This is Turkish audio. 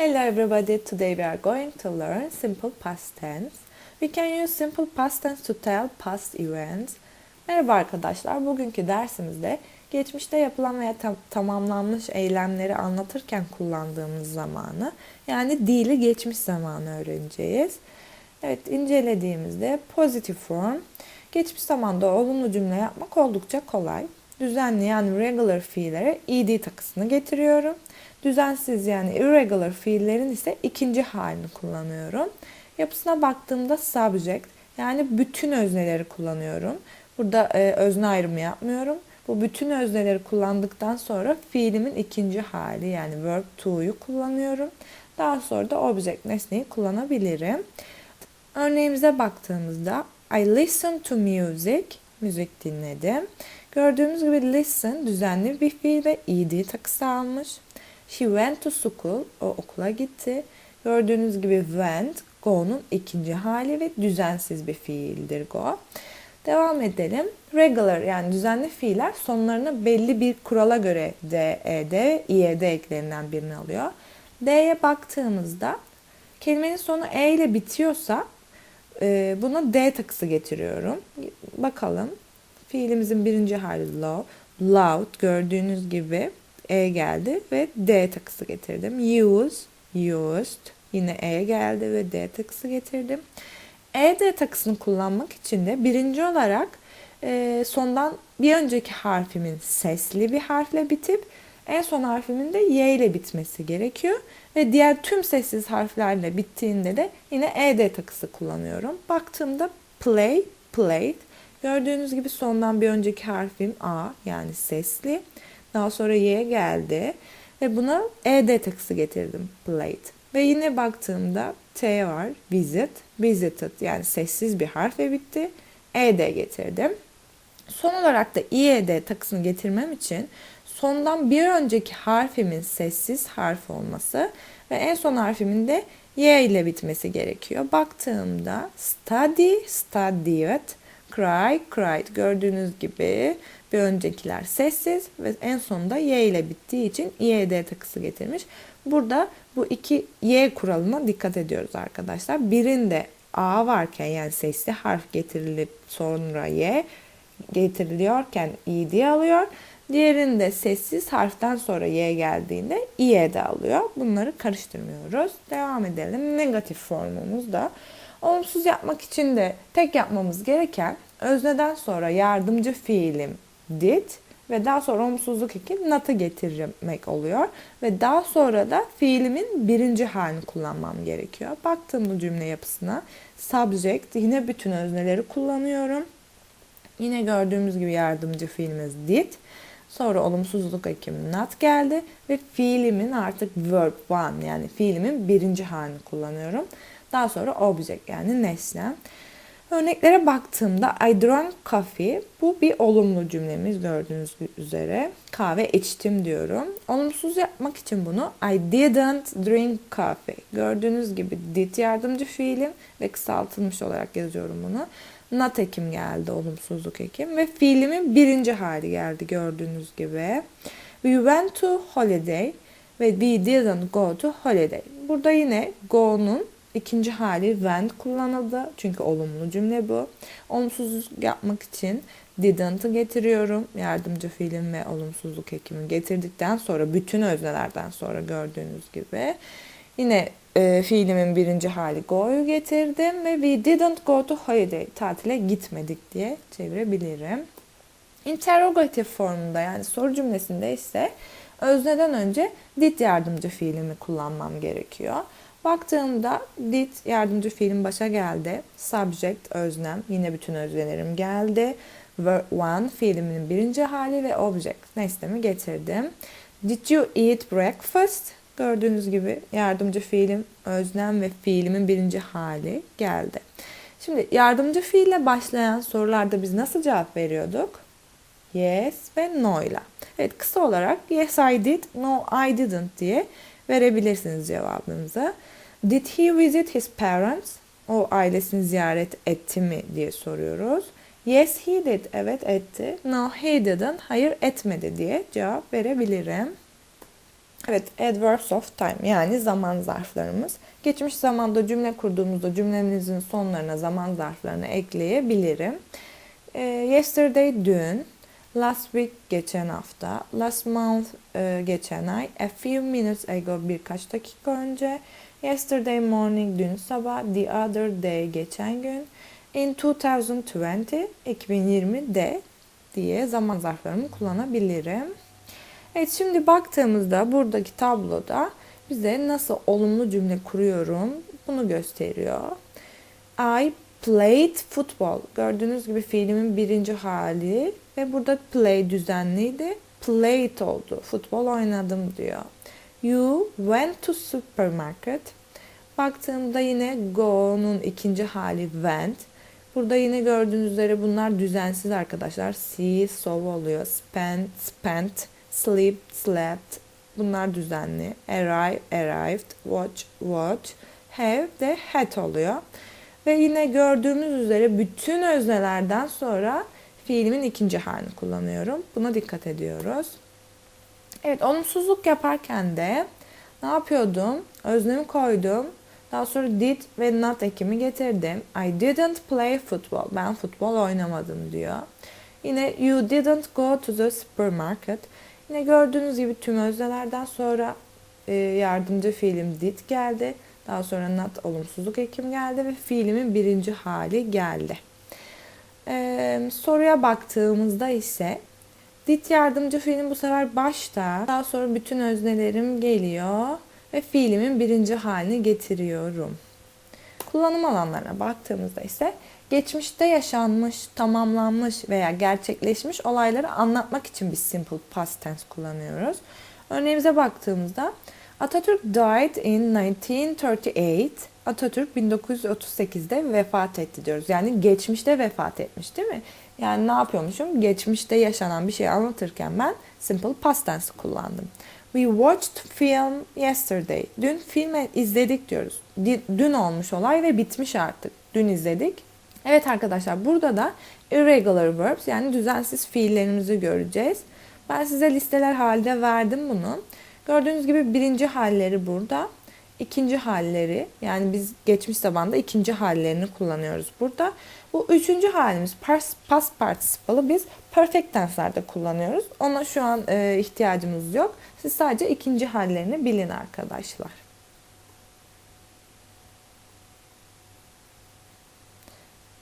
Hello everybody, today we are going to learn simple past tense. We can use simple past tense to tell past events. Merhaba arkadaşlar, bugünkü dersimizde geçmişte yapılan veya tam- tamamlanmış eylemleri anlatırken kullandığımız zamanı yani dili geçmiş zamanı öğreneceğiz. Evet, incelediğimizde positive form, geçmiş zamanda olumlu cümle yapmak oldukça kolay. Düzenli yani regular fiillere ed takısını getiriyorum. Düzensiz yani irregular fiillerin ise ikinci halini kullanıyorum. Yapısına baktığımda subject yani bütün özneleri kullanıyorum. Burada e, özne ayrımı yapmıyorum. Bu bütün özneleri kullandıktan sonra fiilimin ikinci hali yani verb to'yu kullanıyorum. Daha sonra da object nesneyi kullanabilirim. Örneğimize baktığımızda I listen to music, müzik dinledim. Gördüğümüz gibi listen düzenli bir fiil ve ed takısı almış. She went to school, o okula gitti. Gördüğünüz gibi went, go'nun ikinci hali ve düzensiz bir fiildir go. Devam edelim. Regular yani düzenli fiiller sonlarına belli bir kurala göre D, ED IED eklerinden birini alıyor. D'ye baktığımızda kelimenin sonu E ile bitiyorsa e, buna D takısı getiriyorum. Bakalım. Fiilimizin birinci hali low. Loud gördüğünüz gibi E geldi ve D takısı getirdim. Use, used. Yine E geldi ve D takısı getirdim. ED takısını kullanmak için de birinci olarak e, sondan bir önceki harfimin sesli bir harfle bitip en son harfimin de Y ile bitmesi gerekiyor. Ve diğer tüm sessiz harflerle bittiğinde de yine ED takısı kullanıyorum. Baktığımda play, played. Gördüğünüz gibi sondan bir önceki harfim A yani sesli. Daha sonra Y geldi ve buna ED takısı getirdim. Played. Ve yine baktığımda T var. Visit. Visited yani sessiz bir harfe bitti. ED getirdim. Son olarak da IED takısını getirmem için sondan bir önceki harfimin sessiz harf olması ve en son harfimin de Y ile bitmesi gerekiyor. Baktığımda study, studied, cry, cried. Gördüğünüz gibi bir öncekiler sessiz ve en sonunda Y ile bittiği için IED takısı getirmiş. Burada bu iki Y kuralına dikkat ediyoruz arkadaşlar. Birinde A varken yani sesli harf getirilip sonra Y getiriliyorken id alıyor. Diğerinde sessiz harften sonra y geldiğinde i'ye de alıyor. Bunları karıştırmıyoruz. Devam edelim. Negatif formumuz da olumsuz yapmak için de tek yapmamız gereken özneden sonra yardımcı fiilim did ve daha sonra olumsuzluk eki not'ı getirmek oluyor. Ve daha sonra da fiilimin birinci halini kullanmam gerekiyor. Baktığım bu cümle yapısına subject yine bütün özneleri kullanıyorum. Yine gördüğümüz gibi yardımcı fiilimiz did. Sonra olumsuzluk ekimi not geldi ve fiilimin artık verb one yani fiilimin birinci halini kullanıyorum. Daha sonra object yani nesne. Örneklere baktığımda I drank coffee bu bir olumlu cümlemiz gördüğünüz üzere. Kahve içtim diyorum. Olumsuz yapmak için bunu I didn't drink coffee. Gördüğünüz gibi did yardımcı fiilim ve kısaltılmış olarak yazıyorum bunu. Not ekim geldi olumsuzluk ekim ve fiilimin birinci hali geldi gördüğünüz gibi. We went to holiday ve we didn't go to holiday. Burada yine go'nun ikinci hali went kullanıldı. Çünkü olumlu cümle bu. Olumsuzluk yapmak için didn't'ı getiriyorum. Yardımcı fiilim ve olumsuzluk ekimi getirdikten sonra bütün öznelerden sonra gördüğünüz gibi yine e, fiilimin birinci hali go'yu getirdim ve we didn't go to holiday tatile gitmedik diye çevirebilirim. Interrogative formunda yani soru cümlesinde ise özneden önce did yardımcı fiilimi kullanmam gerekiyor. Baktığımda did yardımcı fiilim başa geldi. Subject öznem yine bütün öznelerim geldi. One fiilimin birinci hali ve object nesnemi getirdim. Did you eat breakfast? Gördüğünüz gibi yardımcı fiilim, öznem ve fiilimin birinci hali geldi. Şimdi yardımcı fiille başlayan sorularda biz nasıl cevap veriyorduk? Yes ve no ile. Evet kısa olarak yes I did, no I didn't diye verebilirsiniz cevabınızı. Did he visit his parents? O ailesini ziyaret etti mi diye soruyoruz. Yes he did. Evet etti. No he didn't. Hayır etmedi diye cevap verebilirim. Evet, adverbs of time yani zaman zarflarımız. Geçmiş zamanda cümle kurduğumuzda cümlemizin sonlarına zaman zarflarını ekleyebilirim. Ee, yesterday dün, last week geçen hafta, last month e, geçen ay, a few minutes ago birkaç dakika önce, yesterday morning dün sabah, the other day geçen gün, in 2020 2020'de diye zaman zarflarımı kullanabilirim. Evet şimdi baktığımızda buradaki tabloda bize nasıl olumlu cümle kuruyorum bunu gösteriyor. I played football. Gördüğünüz gibi fiilimin birinci hali ve burada play düzenliydi. Played oldu. Futbol oynadım diyor. You went to supermarket. Baktığımda yine go'nun ikinci hali went. Burada yine gördüğünüz üzere bunlar düzensiz arkadaşlar. See, saw oluyor. Spent, spent, sleep, slept. Bunlar düzenli. Arrive, arrived, watch, watch, have de had oluyor. Ve yine gördüğümüz üzere bütün öznelerden sonra fiilimin ikinci halini kullanıyorum. Buna dikkat ediyoruz. Evet, olumsuzluk yaparken de ne yapıyordum? Öznemi koydum. Daha sonra did ve not ekimi getirdim. I didn't play football. Ben futbol oynamadım diyor. Yine you didn't go to the supermarket. Yine gördüğünüz gibi tüm öznelerden sonra e, yardımcı fiilim did geldi. Daha sonra not olumsuzluk ekim geldi ve fiilimin birinci hali geldi. Ee, soruya baktığımızda ise did yardımcı fiilim bu sefer başta. Daha sonra bütün öznelerim geliyor ve fiilimin birinci halini getiriyorum. Kullanım alanlarına baktığımızda ise geçmişte yaşanmış, tamamlanmış veya gerçekleşmiş olayları anlatmak için biz simple past tense kullanıyoruz. Örneğimize baktığımızda Atatürk died in 1938. Atatürk 1938'de vefat etti diyoruz. Yani geçmişte vefat etmiş değil mi? Yani ne yapıyormuşum? Geçmişte yaşanan bir şeyi anlatırken ben simple past tense kullandım. We watched film yesterday. Dün film izledik diyoruz. Dün olmuş olay ve bitmiş artık. Dün izledik. Evet arkadaşlar burada da irregular verbs yani düzensiz fiillerimizi göreceğiz. Ben size listeler halinde verdim bunu. Gördüğünüz gibi birinci halleri burada. ikinci halleri yani biz geçmiş zamanda ikinci hallerini kullanıyoruz burada. Bu üçüncü halimiz past, past biz perfect tense'lerde kullanıyoruz. Ona şu an e, ihtiyacımız yok. Siz sadece ikinci hallerini bilin arkadaşlar.